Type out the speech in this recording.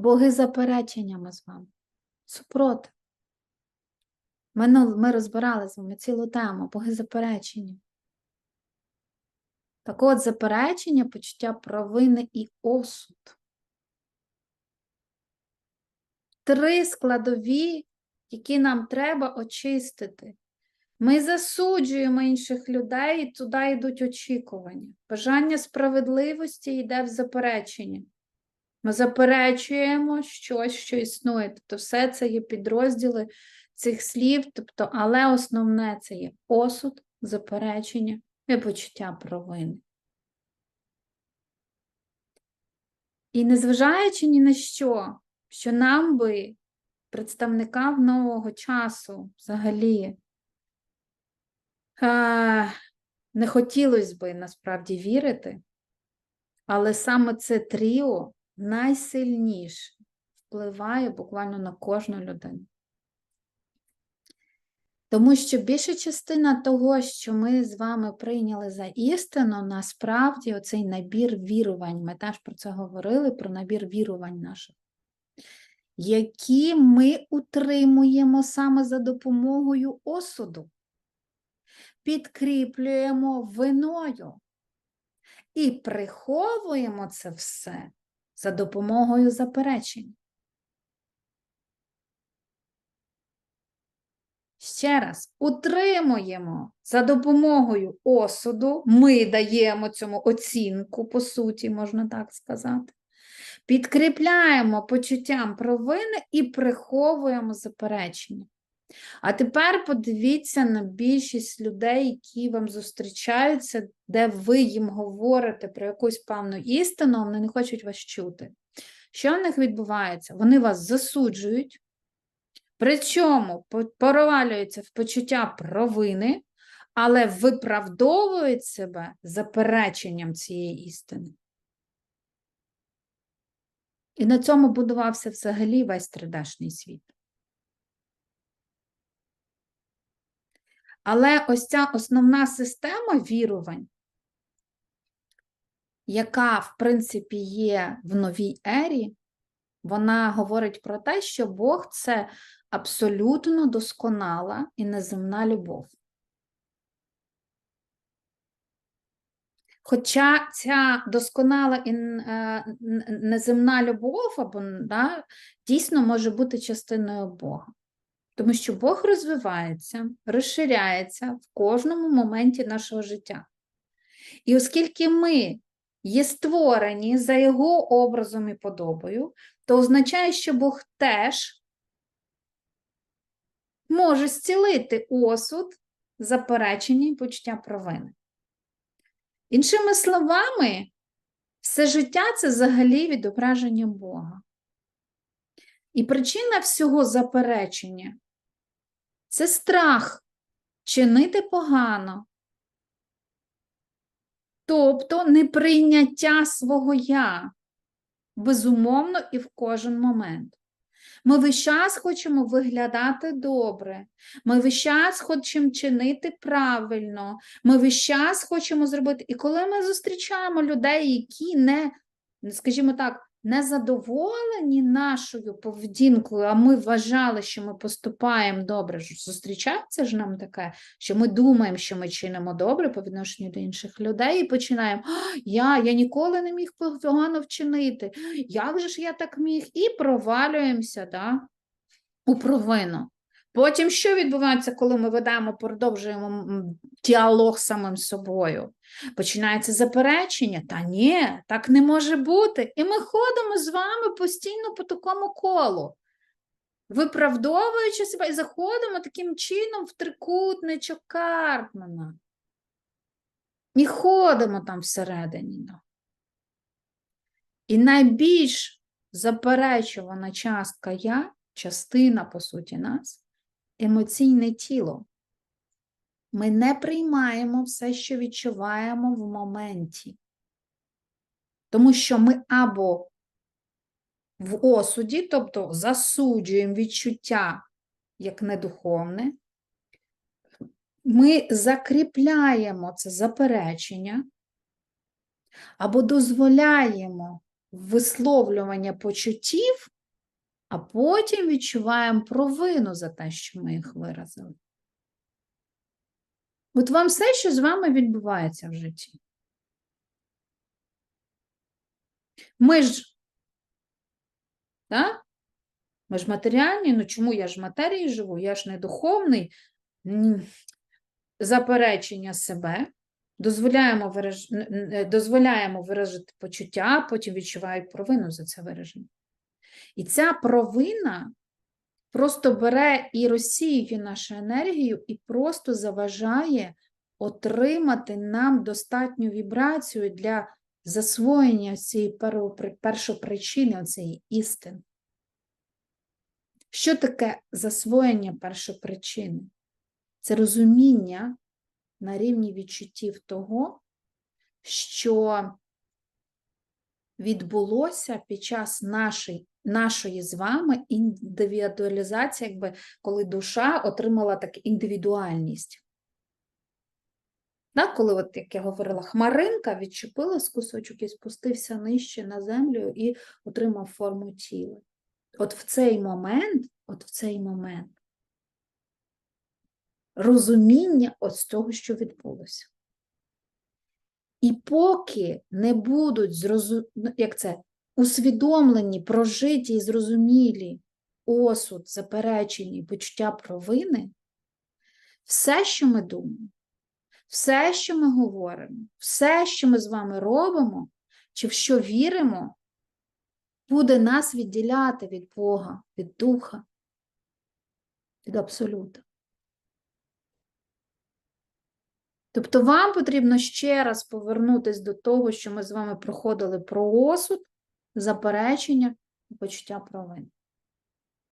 боги заперечення ми з вами. Супроти. Ми, ну, ми розбирали з вами цілу тему боги заперечення. Так от заперечення, почуття провини і осуд. Три складові, які нам треба очистити. Ми засуджуємо інших людей, і туди йдуть очікування. Бажання справедливості йде в заперечення. Ми заперечуємо щось, що існує. Тобто, все це є підрозділи цих слів, тобто, але основне це є осуд, заперечення і почуття провини. І незважаючи ні на що, що нам би, представникам нового часу, взагалі, е, не хотілося би насправді вірити, але саме це тріо найсильніше впливає буквально на кожну людину. Тому що більша частина того, що ми з вами прийняли за істину, насправді оцей набір вірувань, ми теж про це говорили, про набір вірувань наших, які ми утримуємо саме за допомогою осуду, підкріплюємо виною і приховуємо це все за допомогою заперечень. Ще раз, утримуємо за допомогою осуду, ми даємо цьому оцінку, по суті, можна так сказати. Підкріпляємо почуттям провини і приховуємо заперечення. А тепер подивіться на більшість людей, які вам зустрічаються, де ви їм говорите про якусь певну істину, вони не хочуть вас чути. Що в них відбувається? Вони вас засуджують, причому провалюються в почуття провини, але виправдовують себе запереченням цієї істини. І на цьому будувався взагалі весь 3D-шний світ. Але ось ця основна система вірувань, яка, в принципі, є в новій ері, вона говорить про те, що Бог це абсолютно досконала і неземна любов. Хоча ця досконала і е, неземна любов або, да, дійсно може бути частиною Бога. Тому що Бог розвивається, розширяється в кожному моменті нашого життя. І оскільки ми є створені за Його образом і подобою, то означає, що Бог теж може зцілити осуд, заперечення і почуття провини. Іншими словами, все життя це взагалі відображення Бога. І причина всього заперечення це страх. Чинити погано, тобто неприйняття свого я, безумовно, і в кожен момент. Ми весь час хочемо виглядати добре, ми весь час хочемо чинити правильно, ми весь час хочемо зробити. І коли ми зустрічаємо людей, які не, скажімо так, незадоволені нашою поведінкою, а ми вважали, що ми поступаємо добре. Зустрічається ж нам таке, що ми думаємо, що ми чинимо добре по відношенню до інших людей, і починаємо: я я ніколи не міг погано вчинити. Як же ж я так міг? І провалюємося да, у провину. Потім, що відбувається, коли ми ведемо, продовжуємо діалог з самим собою? Починається заперечення, та ні, так не може бути. І ми ходимо з вами постійно по такому колу, виправдовуючи себе і заходимо таким чином в трикутничок Карпмана. І ходимо там всередині. І найбільш заперечувана частка я, частина, по суті, нас емоційне тіло. Ми не приймаємо все, що відчуваємо в моменті. Тому що ми або в осуді, тобто засуджуємо відчуття як недуховне, ми закріпляємо це заперечення, або дозволяємо висловлювання почуттів, а потім відчуваємо провину за те, що ми їх виразили. От вам все, що з вами відбувається в житті. Ми ж, так? Ми ж матеріальні, ну чому я ж в матерії живу? Я ж не духовний. Заперечення себе, дозволяємо, вираж... дозволяємо виражити почуття, потім відчувають провину за це вираження. І ця провина просто бере і розсіює нашу енергію, і просто заважає отримати нам достатню вібрацію для засвоєння цієї першопричини, цієї істини. Що таке засвоєння першопричини? Це розуміння на рівні відчуттів того, що відбулося під час нашої, нашої з вами індивідуалізації, якби коли душа отримала так індивідуальність. Так, коли, от, як я говорила, хмаринка відчепилась кусочок і спустився нижче на землю і отримав форму тіла. От в цей момент, от в цей момент розуміння ось того, що відбулося. І поки не будуть зрозу... ну, як це, усвідомлені, прожиті і зрозумілі осуд, заперечення і почуття провини, все, що ми думаємо, все, що ми говоримо, все, що ми з вами робимо, чи в що віримо, буде нас відділяти від Бога, від Духа, від Абсолюта. Тобто вам потрібно ще раз повернутися до того, що ми з вами проходили про осуд, заперечення і почуття провини.